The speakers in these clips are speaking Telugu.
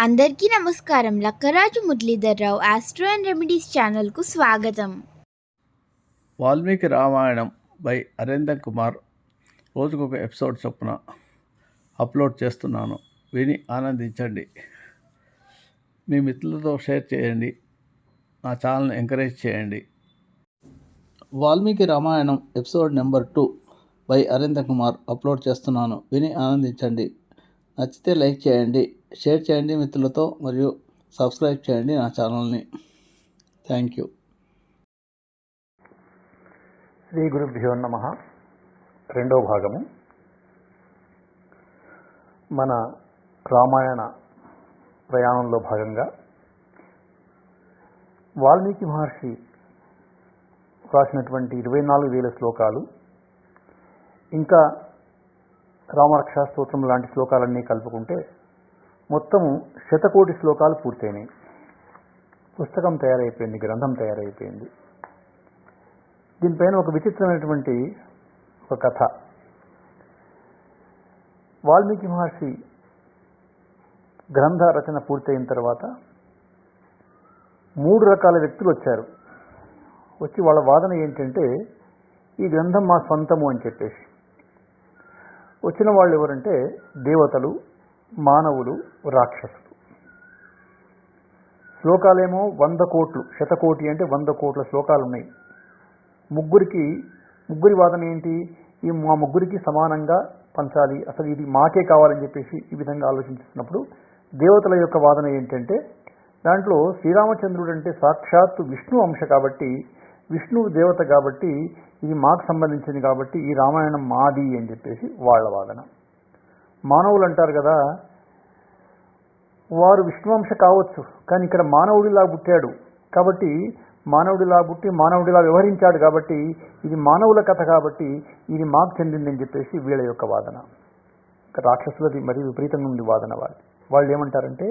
అందరికీ నమస్కారం. Lakkaraju Muralidhar Rao astro and remedies ఛానల్కు స్వాగతం. వాల్మీకి రామాయణం బై అరేందర్ కుమార్ రోజుకొక ఎపిసోడ్ చొప్పున అప్లోడ్ చేస్తున్నాను. విని ఆనందించండి. మీ మిత్రులతో షేర్ చేయండి. నా ఛానల్ని ఎంకరేజ్ చేయండి. Valmiki Ramayanam episode number two by Arendra Kumar upload చేస్తున్నాను. విని ఆనందించండి. నచ్చితే లైక్ చేయండి. షేర్ చేయండి మిత్రులతో మరియు సబ్స్క్రైబ్ చేయండి నా ఛానల్ని. Thank you. శ్రీ గురుభ్యో నమ. రెండో భాగము. మన రామాయణ ప్రయాణంలో భాగంగా వాల్మీకి మహర్షి రాసినటువంటి ఇరవై నాలుగు వేల శ్లోకాలు ఇంకా రామరక్షా స్తోత్రం లాంటి శ్లోకాలన్నీ కలుపుకుంటే మొత్తము శతకోటి శ్లోకాలు పూర్తయినాయి. పుస్తకం తయారైపోయింది గ్రంథం తయారైపోయింది. దీనిపైన ఒక విచిత్రమైనటువంటి ఒక కథ. వాల్మీకి మహర్షి గ్రంథ రచన పూర్తయిన తర్వాత మూడు రకాల వ్యక్తులు వచ్చారు. వచ్చి వాళ్ళ వాదన ఏంటంటే ఈ గ్రంథం మా సొంతము అని చెప్పేసి. వచ్చిన వాళ్ళు ఎవరంటే దేవతలు మానవులు రాక్షసులు. శ్లోకాలేమో వంద కోట్లు శతకోటి అంటే వంద కోట్ల శ్లోకాలు ఉన్నాయి ముగ్గురికి ముగ్గురి వాదన ఏంటి? ఈ మా ముగ్గురికి సమానంగా పంచాలి. అసలు ఇది మాకే కావాలని చెప్పేసి ఈ విధంగా ఆలోచించినప్పుడు దేవతల యొక్క వాదన ఏంటంటే దాంట్లో శ్రీరామచంద్రుడు అంటే సాక్షాత్తు విష్ణు అంశ కాబట్టి విష్ణువు దేవత కాబట్టి ఇది మాకు సంబంధించింది కాబట్టి ఈ రామాయణం మాది అని చెప్పేసి వాళ్ళ వాదన. మానవులు అంటారు కదా వారు విష్ణువంశ కావచ్చు కానీ ఇక్కడ మానవుడిలా పుట్టాడు. కాబట్టి మానవుడిలా పుట్టి మానవుడిలా వ్యవహరించాడు కాబట్టి ఇది మానవుల కథ కాబట్టి ఇది మాకు చెందిందని చెప్పేసి వీళ్ళ యొక్క వాదన. రాక్షసులది మరీ విపరీతంగా ఉంది వాదన వాళ్ళు వాళ్ళు ఏమంటారంటే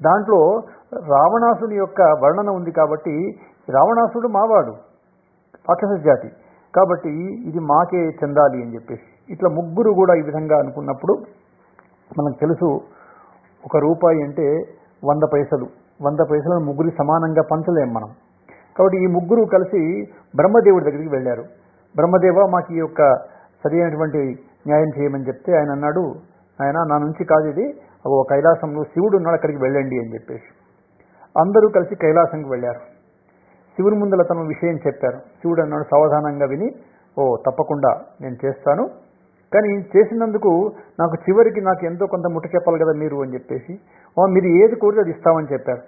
దాంట్లో రావణాసుని యొక్క వర్ణన ఉంది కాబట్టి రావణాసుడు మావాడు రాక్షస జాతి. కాబట్టి ఇది మాకే చెందాలి అని చెప్పేసి. ఇట్లా ముగ్గురు కూడా ఈ విధంగా అనుకున్నప్పుడు మనకు తెలుసు ఒక రూపాయి అంటే వంద పైసలు. వంద పైసలను ముగ్గురి సమానంగా పంచలేం మనం. కాబట్టి ఈ ముగ్గురు కలిసి బ్రహ్మదేవుడి దగ్గరికి వెళ్ళారు. బ్రహ్మదేవ మాకు ఈ యొక్క సరైనటువంటి న్యాయం చేయమని చెప్తే ఆయన అన్నాడు ఆయన నా నుంచి కాదు ఇది. ఓ కైలాసంలో శివుడు ఉన్నాడు అక్కడికి వెళ్ళండి అని చెప్పేసి. అందరూ కలిసి కైలాసంకి వెళ్ళారు. శివుని ముందల తమ విషయం చెప్పారు. శివుడు అన్నాడు సావధానంగా విని ఓ తప్పకుండా నేను చేస్తాను. కానీ చేసినందుకు నాకు చివరికి నాకు ఎంతో కొంత ముట్ట చెప్పాలి కదా మీరు అని చెప్పేసి. మీరు ఏది కోరితే అది ఇస్తామని చెప్పారు.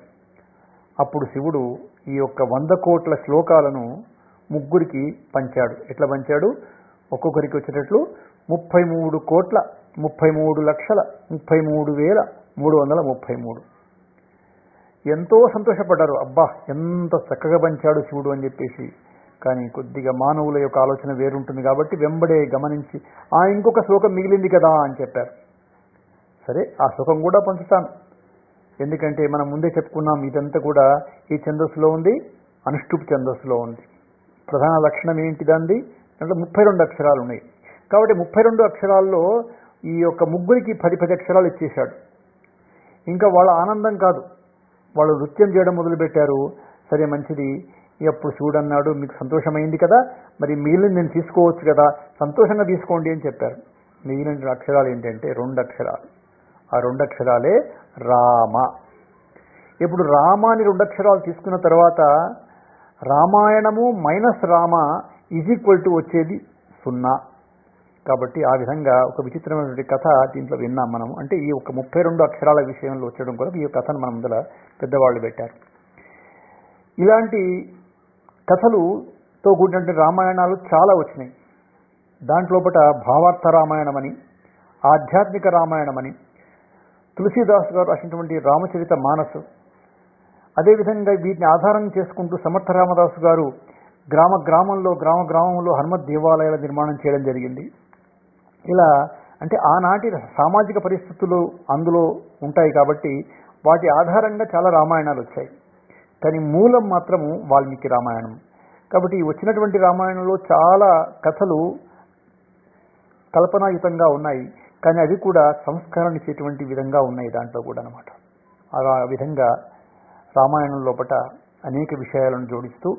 అప్పుడు శివుడు ఈ యొక్క వంద కోట్ల శ్లోకాలను ముగ్గురికి పంచాడు. ఎట్లా పంచాడు? ఒక్కొక్కరికి వచ్చేటట్లు ముప్పై మూడు కోట్ల ముప్పై మూడు లక్షల ముప్పై మూడు వేల మూడు వందల ముప్పై మూడు. ఎంతో సంతోషపడ్డారు. అబ్బా ఎంత చక్కగా పంచాడు శివుడు అని చెప్పేసి. కానీ కొద్దిగా మానవుల యొక్క ఆలోచన వేరుంటుంది కాబట్టి వెంబడే గమనించి ఆ ఇంకొక శ్లోకం మిగిలింది కదా అని చెప్పారు. సరే ఆ శ్లోకం కూడా పంచుతాను. ఎందుకంటే మనం ముందే చెప్పుకున్నాం ఇదంతా కూడా ఈ ఛందస్సులో ఉంది అనుష్ఠుప్ ఛందస్సులో ఉంది. ప్రధాన లక్షణం ఏంటి దాన్ని అంటే ముప్పై రెండు అక్షరాలు ఉన్నాయి. కాబట్టి ముప్పై రెండు అక్షరాల్లో ఈ యొక్క ముగ్గురికి పది పది అక్షరాలు ఇచ్చేశాడు. ఇంకా వాళ్ళ ఆనందం కాదు. వాళ్ళు నృత్యం చేయడం మొదలుపెట్టారు. సరే మంచిది. ఎప్పుడు చూడన్నాడు మీకు సంతోషమైంది కదా? మరి మిగిలిన నేను తీసుకోవచ్చు కదా? సంతోషంగా తీసుకోండి అని చెప్పారు. మిగిలిన అక్షరాలు ఏంటంటే రెండు అక్షరాలు. ఆ రెండు అక్షరాలే రామ. ఇప్పుడు రామ అని రెండు అక్షరాలు తీసుకున్న తర్వాత Ramayanamu minus Rama is equal to వచ్చేది సున్నా. కాబట్టి ఆ విధంగా ఒక విచిత్రమైనటువంటి కథ దీంట్లో విన్నాం మనం అంటే ఈ ఒక ముప్పై రెండు అక్షరాల విషయంలో వచ్చడం కొరకు ఈ కథను మన ముందర పెద్దవాళ్ళు పెట్టారు. ఇలాంటి కథలుతో కూడినటువంటి రామాయణాలు చాలా వచ్చినాయి. దాంట్లోపట భావార్థ రామాయణమని ఆధ్యాత్మిక రామాయణమని తులసీదాస్ గారు రాసినటువంటి రామచరిత మానసు అదేవిధంగా వీటిని ఆధారం చేసుకుంటూ సమర్థ రామదాసు గారు గ్రామ గ్రామంలో గ్రామ గ్రామంలో హనుమత్ దేవాలయాల నిర్మాణం చేయడం జరిగింది. ఇలా అంటే ఆనాటి సామాజిక పరిస్థితులు అందులో ఉంటాయి కాబట్టి వాటి ఆధారంగా చాలా రామాయణాలు వచ్చాయి. కానీ మూలం మాత్రము వాల్మీకి రామాయణం. కాబట్టి వచ్చినటువంటి రామాయణంలో చాలా కథలు కల్పనాయుతంగా ఉన్నాయి. కానీ అవి కూడా సంస్కరణ ఇచ్చేటువంటి విధంగా ఉన్నాయి దాంట్లో కూడా అనమాట ఆ విధంగా రామాయణం లోపట అనేక విషయాలను జోడిస్తూ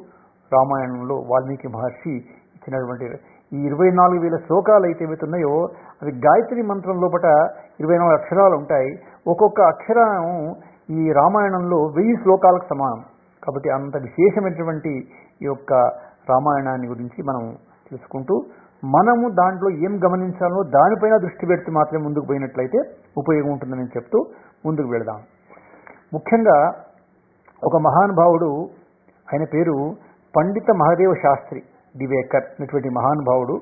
రామాయణంలో వాల్మీకి మహర్షి ఇచ్చినటువంటి ఈ ఇరవై నాలుగు వేల శ్లోకాలు అయితే ఏవైతున్నాయో అవి గాయత్రి మంత్రం లోపట ఇరవై నాలుగు అక్షరాలు ఉంటాయి. ఒక్కొక్క అక్షరం ఈ రామాయణంలో వెయ్యి శ్లోకాలకు సమానం. కాబట్టి అంత విశేషమైనటువంటి ఈ యొక్క రామాయణాన్ని గురించి మనం తెలుసుకుంటూ మనము దాంట్లో ఏం గమనించాలో దానిపైన దృష్టి పెడితే మాత్రమే ముందుకు పోయినట్లయితే ఉపయోగం ఉంటుందని చెప్తూ ముందుకు వెళదాం. ముఖ్యంగా ఒక మహానుభావుడు ఆయన పేరు పండిత మహాదేవ శాస్త్రి దివేకర్ అనేటువంటి మహానుభావుడు.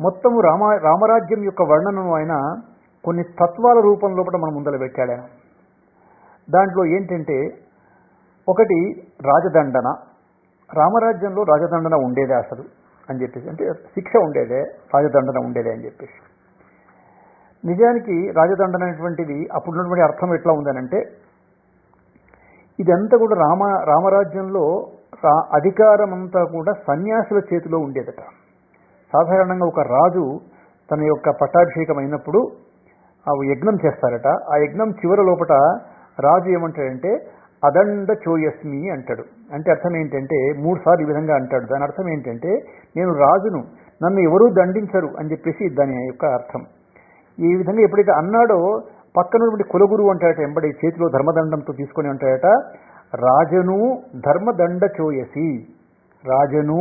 మొత్తము రామ రామరాజ్యం యొక్క వర్ణనను ఆయన కొన్ని తత్వాల రూపంలో కూడా మనం ముందర పెట్టాడు దాంట్లో ఏంటంటే ఒకటి రాజదండన. రామరాజ్యంలో రాజదండన ఉండేదే అసలు అని చెప్పేసి అంటే శిక్ష ఉండేదే రాజదండన ఉండేదే అని చెప్పేసి. నిజానికి రాజదండన అనేటువంటిది అప్పుడున్నటువంటి అర్థం ఎట్లా ఉందనంటే ఇదంతా కూడా రామ రామరాజ్యంలో రా అధికారం అంతా కూడా సన్యాసుల చేతిలో ఉండేదట. సాధారణంగా ఒక రాజు తన యొక్క పట్టాభిషేకం అయినప్పుడు ఆ యజ్ఞం చేస్తారట. ఆ యజ్ఞం చివరి లోపట రాజు ఏమంటాడంటే అదండ చోయస్మి అంటాడు. అంటే అర్థం ఏంటంటే మూడుసార్లు ఈ విధంగా అంటాడు. దాని అర్థం ఏంటంటే నేను రాజును నన్ను ఎవరూ దండించరు అని చెప్పేసి దాని యొక్క అర్థం. ఈ విధంగా ఎప్పుడైతే అన్నాడో పక్కన కులగురు అంటాడట ఎంబడి చేతిలో ధర్మదండంతో తీసుకొని ఉంటాడట రాజను ధర్మదండ చోయసి రాజను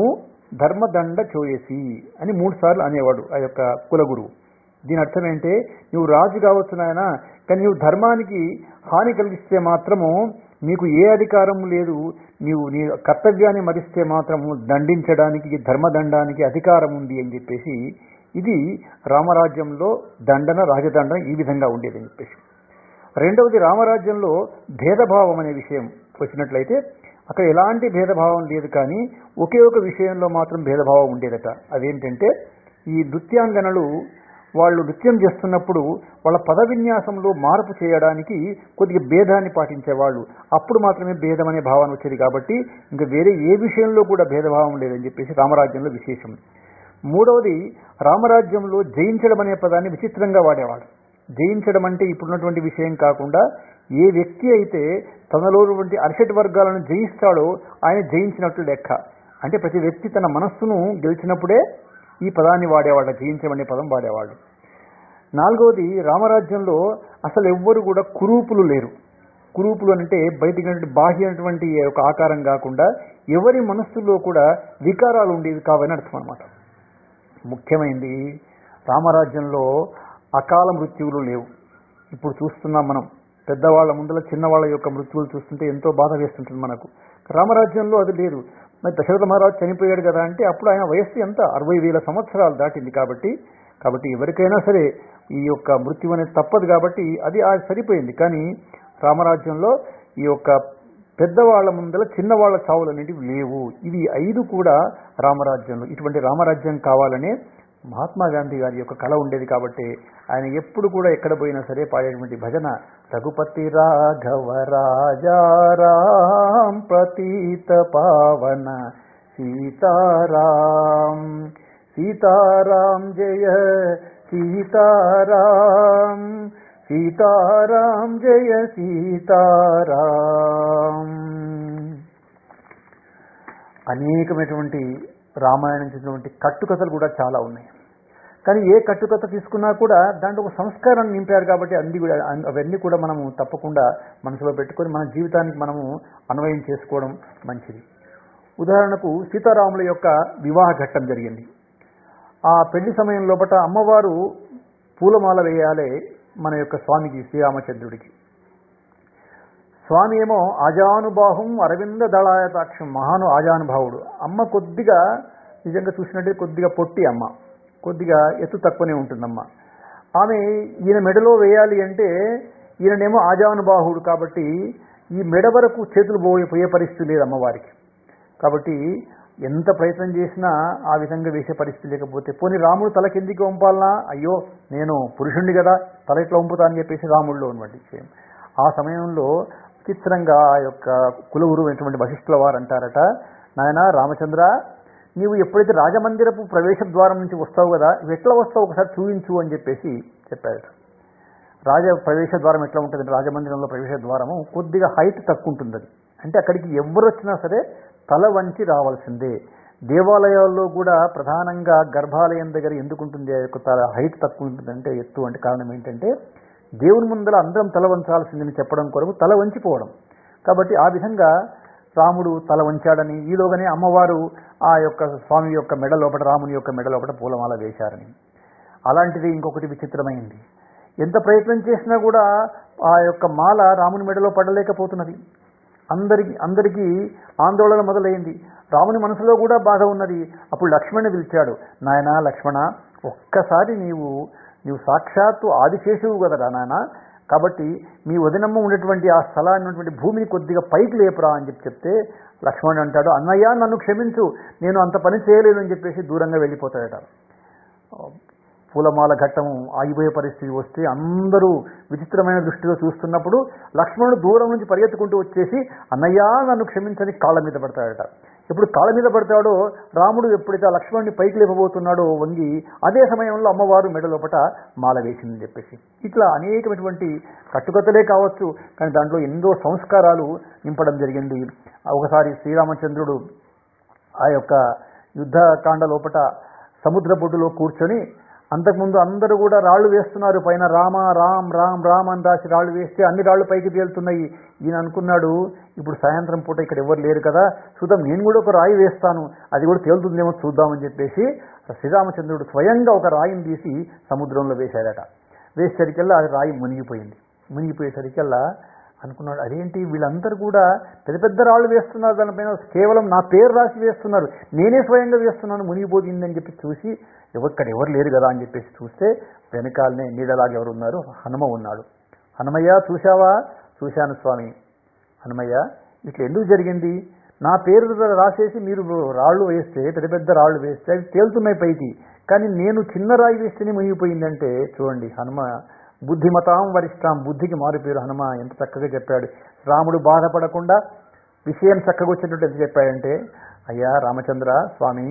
ధర్మదండ చోయసి అని మూడు సార్లు అనేవాడు ఆ యొక్క కులగురు దీని అర్థం ఏంటే నువ్వు రాజు కావచ్చు నాయన కానీ నువ్వు ధర్మానికి హాని కలిగిస్తే మాత్రము నీకు ఏ అధికారం లేదు నీవు నీ కర్తవ్యాన్ని మరిస్తే మాత్రము దండించడానికి ధర్మదండానికి అధికారం ఉంది అని చెప్పేసి ఇది రామరాజ్యంలో దండన రాజదండన ఈ విధంగా ఉండేది అని చెప్పేసి. రెండవది రామరాజ్యంలో భేదభావం అనే విషయం వచ్చినట్లయితే అక్కడ ఎలాంటి భేదభావం లేదు కానీ ఒకే ఒక విషయంలో మాత్రం భేదభావం ఉండేదట. అదేంటంటే ఈ నృత్యాంగనలు వాళ్ళు నృత్యం చేస్తున్నప్పుడు వాళ్ళ పద విన్యాసంలో మార్పు చేయడానికి కొద్దిగా భేదాన్ని పాటించేవాళ్ళు. అప్పుడు మాత్రమే భేదం అనే భావన వచ్చేది కాబట్టి ఇంకా వేరే ఏ విషయంలో కూడా భేదభావం లేదని చెప్పేసి రామరాజ్యంలో విశేషం. మూడవది రామరాజ్యంలో జయించడం అనే పదాన్ని విచిత్రంగా వాడేవాడు. జయించడం అంటే ఇప్పుడున్నటువంటి విషయం కాకుండా ఏ వ్యక్తి అయితే తనలో ఉన్నటువంటి అరిషట్ వర్గాలను జయిస్తాడో ఆయన జయించినట్లు లెక్క. అంటే ప్రతి వ్యక్తి తన మనస్సును గెలిచినప్పుడే ఈ పదాన్ని వాడేవాళ్ళు జయించమనే పదం వాడేవాడు నాలుగవది రామరాజ్యంలో అసలు ఎవ్వరు కూడా కురూపులు లేరు. కురూపులు అంటే బయటికి ఉన్నటువంటి బాహ్యమైనటువంటి ఒక ఆకారం కాకుండా ఎవరి మనస్సులో కూడా వికారాలు ఉండేవి కావని అర్థం అనమాట ముఖ్యమైనది రామరాజ్యంలో అకాల మృత్యువులు లేవు. ఇప్పుడు చూస్తున్నాం మనం పెద్దవాళ్ళ ముందల చిన్నవాళ్ళ యొక్క మృత్యువులు చూస్తుంటే ఎంతో బాధ వేస్తుంటుంది మనకు. రామరాజ్యంలో అది లేదు. మరి దశరథ మహారాజు చనిపోయాడు కదా అంటే అప్పుడు ఆయన వయస్సు ఎంత? అరవై వేల సంవత్సరాలు దాటింది కాబట్టి కాబట్టి ఎవరికైనా సరే ఈ యొక్క మృత్యు అనేది తప్పదు కాబట్టి అది ఆ సరిపోయింది. కానీ రామరాజ్యంలో ఈ యొక్క పెద్దవాళ్ళ ముందల చిన్నవాళ్ళ చావులు అనేటివి లేవు. ఇవి ఐదు కూడా రామరాజ్యంలో. ఇటువంటి రామరాజ్యం కావాలనే మహాత్మా గాంధీ గారి యొక్క కళ ఉండేది కాబట్టి ఆయన ఎప్పుడు కూడా ఎక్కడ పోయినా సరే పాడేటువంటి భజన రఘుపతి రాఘవ రాజారాం ప్రతీత పావన సీతారాం. సీతారాం జయ సీతారాం. సీతారాం జయ సీతారాం. అనేకమైనటువంటి రామాయణం చెందినటువంటి కట్టుకథలు కూడా చాలా ఉన్నాయి. కానీ ఏ కట్టుకథ తీసుకున్నా కూడా దాంట్లో ఒక సంస్కారాన్ని నింపారు కాబట్టి అన్ని కూడా అవన్నీ కూడా మనము తప్పకుండా మనసులో పెట్టుకొని మన జీవితానికి మనము అన్వయం చేసుకోవడం మంచిది. ఉదాహరణకు సీతారాముల యొక్క వివాహ ఘట్టం జరిగింది. ఆ పెళ్ళి సమయం లోపట అమ్మవారు పూలమాల వేయాలి మన యొక్క స్వామికి శ్రీరామచంద్రుడికి. స్వామి ఏమో అజానుభావం అరవింద దళాయతాక్షం మహాను ఆజానుభావుడు. అమ్మ కొద్దిగా నిజంగా చూసినట్టే కొద్దిగా పొట్టి అమ్మ. కొద్దిగా ఎత్తు తక్కువనే ఉంటుందమ్మ. ఆమె ఈయన మెడలో వేయాలి అంటే ఈయననేమో ఆజానుబాహుడు కాబట్టి ఈ మెడ వరకు చేతులు పోయే పోయే పరిస్థితి లేదు అమ్మవారికి. కాబట్టి ఎంత ప్రయత్నం చేసినా ఆ విధంగా వేసే పరిస్థితి లేకపోతే పోనీ రాముడు తల కిందికి వంపాలనా? అయ్యో నేను పురుషుణ్ణి కదా తల ఇట్లా వంపుతా అని చెప్పేసి రాముడిలో ఉన్నటువంటి విషయం. ఆ సమయంలో విచిత్రంగా ఆ యొక్క కులగురు అయినటువంటి వశిష్ఠుల వారు అంటారట నాయన రామచంద్ర నీవు ఎప్పుడైతే రాజమందిరపు ప్రవేశ ద్వారం నుంచి వస్తావు కదా ఎట్లా వస్తావు ఒకసారి చూపించు అని చెప్పేసి చెప్పారట. రాజ ప్రవేశ ద్వారం ఎట్లా ఉంటుంది రాజమందిరంలో ప్రవేశ ద్వారము కొద్దిగా హైట్ తక్కువ ఉంటుంది అది అంటే అక్కడికి ఎవరు వచ్చినా సరే తల వంచి రావాల్సిందే. దేవాలయాల్లో కూడా ప్రధానంగా గర్భాలయం దగ్గర ఎందుకు ఉంటుంది తల హైట్ తక్కువ ఉంటుందంటే ఎత్తు అంటే కారణం ఏంటంటే దేవుని ముందర అందరం తల వంచాల్సిందని చెప్పడం కొరకు తల వంచిపోవడం. కాబట్టి ఆ విధంగా రాముడు తల వంచాడని ఈలోగానే అమ్మవారు ఆ యొక్క స్వామి యొక్క మెడ లోపల రాముని యొక్క మెడ లోపల పూలమాల వేశారని. అలాంటిది ఇంకొకటి విచిత్రమైంది. ఎంత ప్రయత్నం చేసినా కూడా ఆ యొక్క మాల రాముని మెడలో పడలేకపోతున్నది. అందరికి అందరికీ ఆందోళన మొదలైంది. రాముని మనసులో కూడా బాధ ఉన్నది. అప్పుడు లక్ష్మణ్ని పిలిచాడు నాయనా లక్ష్మణ ఒక్కసారి నీవు నీవు సాక్షాత్తు ఆదిశేషువు కదరా నాయన. కాబట్టి మీ వదినమ్మ ఉన్నటువంటి ఆ స్థలాన్ని ఉన్నటువంటి భూమిని కొద్దిగా పైకి లేపురా అని చెప్పి చెప్తే లక్ష్మణుడు అంటాడు అన్నయ్య నన్ను క్షమించు నేను అంత పని చేయలేను అని చెప్పేసి దూరంగా వెళ్ళిపోతాడట. పూలమాల ఘట్టం ఆగిపోయే పరిస్థితి వస్తే అందరూ విచిత్రమైన దృష్టిలో చూస్తున్నప్పుడు లక్ష్మణుడు దూరం నుంచి పరిగెత్తుకుంటూ వచ్చేసి అన్నయ్య నన్ను క్షమించని కాళ్ళ మీద పడతాడట. ఎప్పుడు కాళ్ళ మీద పడతాడో రాముడు ఎప్పుడైతే ఆ లక్ష్మణుడిని పైకి లేపబోతున్నాడో వంగి అదే సమయంలో అమ్మవారు మెడ లోపట మాల వేసిందని చెప్పేసి. ఇట్లా అనేకమైనటువంటి కట్టుకథలే కావచ్చు కానీ దాంట్లో ఎన్నో సంస్కారాలు నింపడం జరిగింది. ఒకసారి శ్రీరామచంద్రుడు ఆ యొక్క యుద్ధకాండ లోపట సముద్ర బొడ్డులో కూర్చొని అంతకుముందు అందరూ కూడా రాళ్ళు వేస్తున్నారు. పైన రామ రామ్ రామ్ రామ్ అని రాసి రాళ్ళు వేస్తే అన్ని రాళ్ళు పైకి తేలుతున్నాయి. ఈయన అనుకున్నాడు ఇప్పుడు సాయంత్రం పూట ఇక్కడ ఎవరు లేరు కదా చూద్దాం నేను కూడా ఒక రాయి వేస్తాను. అది కూడా తేలుతుందేమో చూద్దామని చెప్పేసి శ్రీరామచంద్రుడు స్వయంగా ఒక రాయిని తీసి సముద్రంలో వేశాడట. వేసేసరికల్లా ఆ రాయి మునిగిపోయింది. మునిగిపోయేసరికల్లా అనుకున్నాడు. అదేంటి? వీళ్ళందరూ కూడా పెద్ద పెద్ద రాళ్ళు వేస్తున్నారు దానిపైన కేవలం నా పేరు రాసి వేస్తున్నారు. నేనే స్వయంగా వేస్తున్నాను. మునిగిపోయిందని చెప్పి చూసి ఎవరిక్కడ ఎవరు లేరు కదా అని చెప్పేసి చూస్తే వెనకాలనే నీడలాగా ఎవరు ఉన్నారు? హనుమ ఉన్నాడు. హనుమయ్య చూశావా? చూశాను స్వామి. హనుమయ్య ఇట్లా ఎందుకు జరిగింది? నా పేరు రాసేసి మీరు రాళ్ళు వేస్తే పెద్ద పెద్ద రాళ్ళు వేస్తే అవి తేలుతున్నాయి పైకి. కానీ నేను చిన్న రాయి వేస్తేనే మునిగిపోయిందంటే చూడండి హనుమ బుద్ధిమతాం వరిష్టాం బుద్ధికి మారుపేరు హనుమ ఎంత చక్కగా చెప్పాడు. రాముడు బాధపడకుండా విషయం చక్కగా వచ్చినట్టు ఎంత చెప్పాడంటే అయ్యా రామచంద్ర స్వామి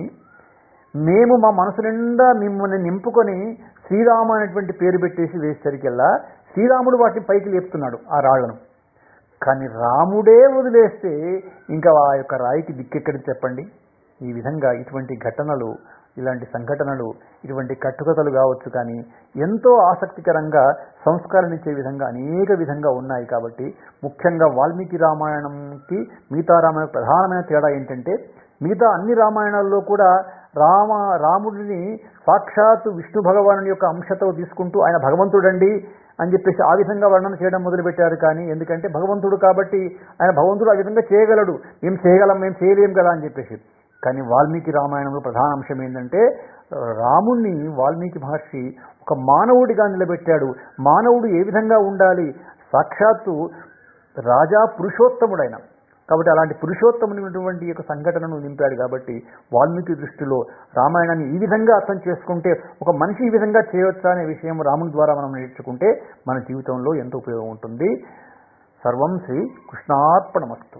మేము మా మనసు నిండా మిమ్మల్ని నింపుకొని శ్రీరామ అనేటువంటి పేరు పెట్టేసి వేసేసరికల్లా శ్రీరాముడు వాటిని పైకి లేపుతున్నాడు ఆ రాళ్ళను కానీ రాముడే వదిలేస్తే ఇంకా ఆ యొక్క రాయికి దిక్కెక్కడికి చెప్పండి? ఈ విధంగా ఇటువంటి ఘటనలు ఇలాంటి సంఘటనలు ఇటువంటి కట్టుకథలు కావచ్చు కానీ ఎంతో ఆసక్తికరంగా సంస్కరణ ఇచ్చే విధంగా అనేక విధంగా ఉన్నాయి కాబట్టి ముఖ్యంగా వాల్మీకి రామాయణంకి మిగతా రామాయణ ప్రధానమైన తేడా ఏంటంటే మిగతా అన్ని రామాయణాల్లో కూడా రామ రాముడిని సాక్షాత్తు విష్ణు భగవాను యొక్క అంశతో తీసుకుంటూ ఆయన భగవంతుడండి అని చెప్పేసి ఆ విధంగా వర్ణన చేయడం మొదలుపెట్టారు కానీ ఎందుకంటే భగవంతుడు కాబట్టి ఆయన భగవంతుడు ఆ విధంగా చేయగలడు. మేము చేయగలం మేము చేయలేం కదా అని చెప్పేసి. కానీ వాల్మీకి రామాయణంలో ప్రధాన అంశం ఏంటంటే రాముణ్ణి వాల్మీకి మహర్షి ఒక మానవుడిగా నిలబెట్టాడు. మానవుడు ఏ విధంగా ఉండాలి? సాక్షాత్తు రాజా పురుషోత్తముడైన. కాబట్టి అలాంటి పురుషోత్తమునటువంటి యొక్క సంఘటనను నింపాడు కాబట్టి వాల్మీకి దృష్టిలో రామాయణాన్ని ఈ విధంగా అర్థం చేసుకుంటే ఒక మనిషి ఈ విధంగా చేయొచ్చా అనే విషయం రాముని ద్వారా మనం నేర్చుకుంటే మన జీవితంలో ఎంతో ఉపయోగం ఉంటుంది. సర్వం శ్రీ కృష్ణార్పణమస్తు.